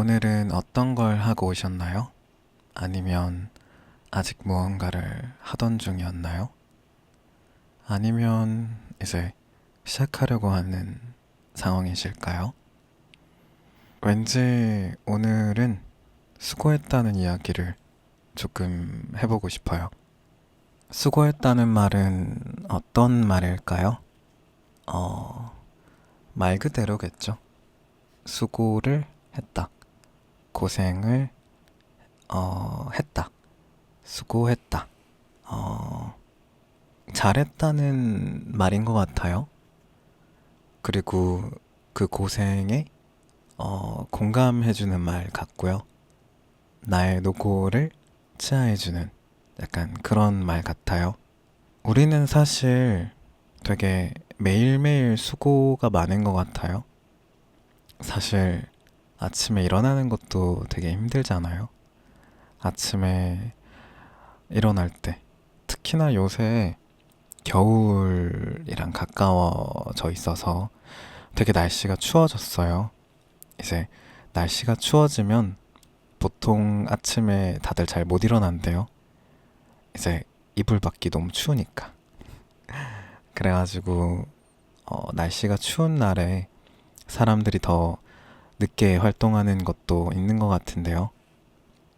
오늘은 어떤 걸 하고 오셨나요? 아니면 아직 무언가를 하던 중이었나요? 아니면 이제 시작하려고 하는 상황이실까요? 왠지 오늘은 수고했다는 이야기를 조금 해보고 싶어요. 수고했다는 말은 어떤 말일까요? 어, 말 그대로겠죠. 수고를 했다. 고생을 어, 했다. 수고했다. 어, 잘했다는 말인 것 같아요. 그리고 그 고생에 어, 공감해주는 말 같고요. 나의 노고를 치하해주는 약간 그런 말 같아요. 우리는 사실 되게 매일매일 수고가 많은 것 같아요. 사실 아침에 일어나는 것도 되게 힘들잖아요. 아침에 일어날 때 특히나 요새 겨울이랑 가까워져 있어서 되게 날씨가 추워졌어요. 이제 날씨가 추워지면 보통 아침에 다들 잘 못 일어난대요. 이제 이불 밖이 너무 추우니까. 그래가지고 어, 날씨가 추운 날에 사람들이 더 늦게 활동하는 것도 있는 것 같은데요.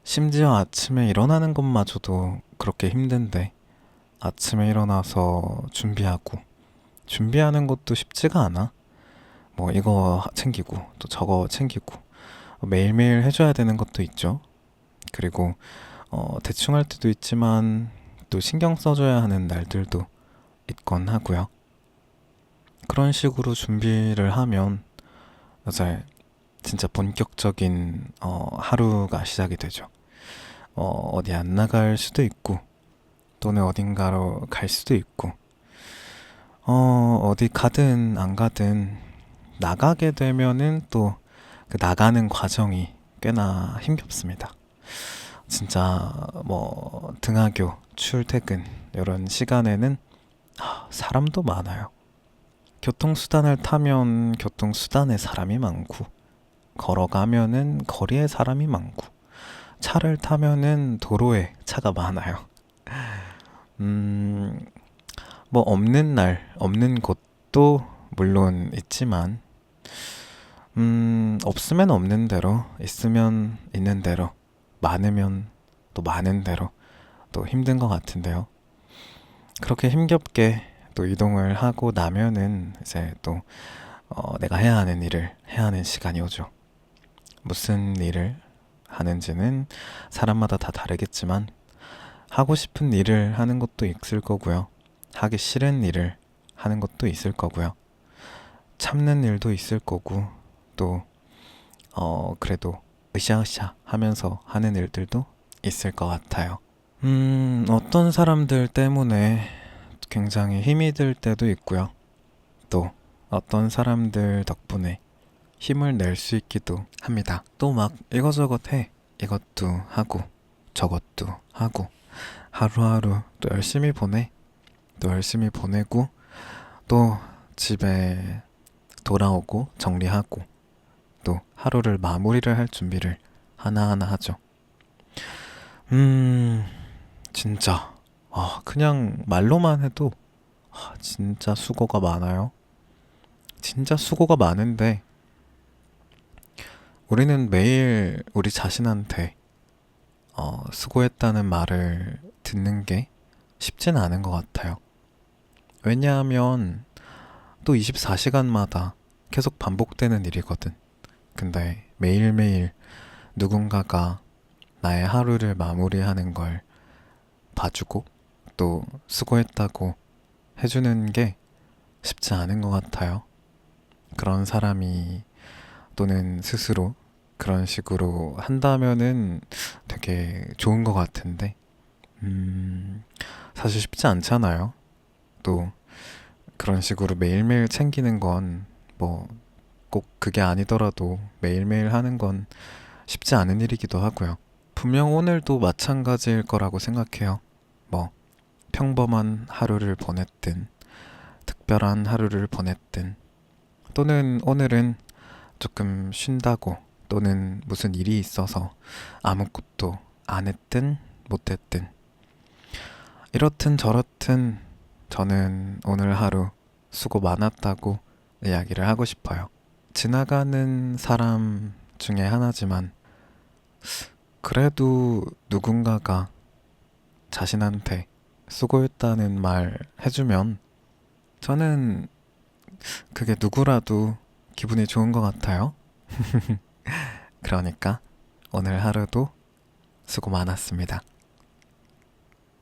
심지어 아침에 일어나는 것마저도 그렇게 힘든데 아침에 일어나서 준비하고 준비하는 것도 쉽지가 않아. 뭐 이거 챙기고 또 저거 챙기고 매일매일 해줘야 되는 것도 있죠. 그리고 어, 대충 할 때도 있지만 또 신경 써줘야 하는 날들도 있곤 하고요. 그런 식으로 준비를 하면 이제 진짜 본격적인 어, 하루가 시작이 되죠. 어, 어디 안 나갈 수도 있고 또는 어딘가로 갈 수도 있고 어, 어디 가든 안 가든 나가게 되면은 또 그 나가는 과정이 꽤나 힘겹습니다. 진짜 뭐 등하교, 출퇴근 이런 시간에는 아, 사람도 많아요. 교통수단을 타면 교통수단에 사람이 많고 걸어가면은 거리에 사람이 많고 차를 타면은 도로에 차가 많아요. 음, 뭐 없는 날, 없는 곳도 물론 있지만 음, 없으면 없는 대로, 있으면 있는 대로, 많으면 또 많은 대로 또 힘든 것 같은데요. 그렇게 힘겹게 또 이동을 하고 나면은 이제 또 어, 내가 해야 하는 일을 해야 하는 시간이 오죠. 무슨 일을 하는지는 사람마다 다 다르겠지만 하고 싶은 일을 하는 것도 있을 거고요. 하기 싫은 일을 하는 것도 있을 거고요. 참는 일도 있을 거고 또 어, 그래도 으쌰으쌰 하면서 하는 일들도 있을 것 같아요. 음, 어떤 사람들 때문에 굉장히 힘이 들 때도 있고요. 또 어떤 사람들 덕분에 힘을 낼 수 있기도 합니다. 또 막 이거저것 해. 이것도 하고 저것도 하고 하루하루 또 열심히 보내. 또 열심히 보내고 또 집에 돌아오고 정리하고 또 하루를 마무리를 할 준비를 하나하나 하죠. 음, 진짜. 아, 그냥 말로만 해도 아, 진짜 수고가 많아요. 진짜 수고가 많은데 우리는 매일 우리 자신한테 어, 수고했다는 말을 듣는 게 쉽진 않은 것 같아요. 왜냐하면 또 24시간마다 계속 반복되는 일이거든. 근데 매일매일 누군가가 나의 하루를 마무리하는 걸 봐주고 또 수고했다고 해주는 게 쉽지 않은 것 같아요. 그런 사람이 또는 스스로 그런 식으로 한다면은 되게 좋은 것 같은데, 음, 사실 쉽지 않잖아요. 또 그런 식으로 매일매일 챙기는 건 뭐 꼭 그게 아니더라도 매일매일 하는 건 쉽지 않은 일이기도 하고요. 분명 오늘도 마찬가지일 거라고 생각해요. 뭐 평범한 하루를 보냈든 특별한 하루를 보냈든 또는 오늘은 조금 쉰다고 또는 무슨 일이 있어서 아무것도 안 했든 못했든 이렇든 저렇든 저는 오늘 하루 수고 많았다고 이야기를 하고 싶어요. 지나가는 사람 중에 하나지만 그래도 누군가가 자신한테 수고했다는 말 해주면 저는 그게 누구라도 기분이 좋은 것 같아요. 그러니까 오늘 하루도 수고 많았습니다.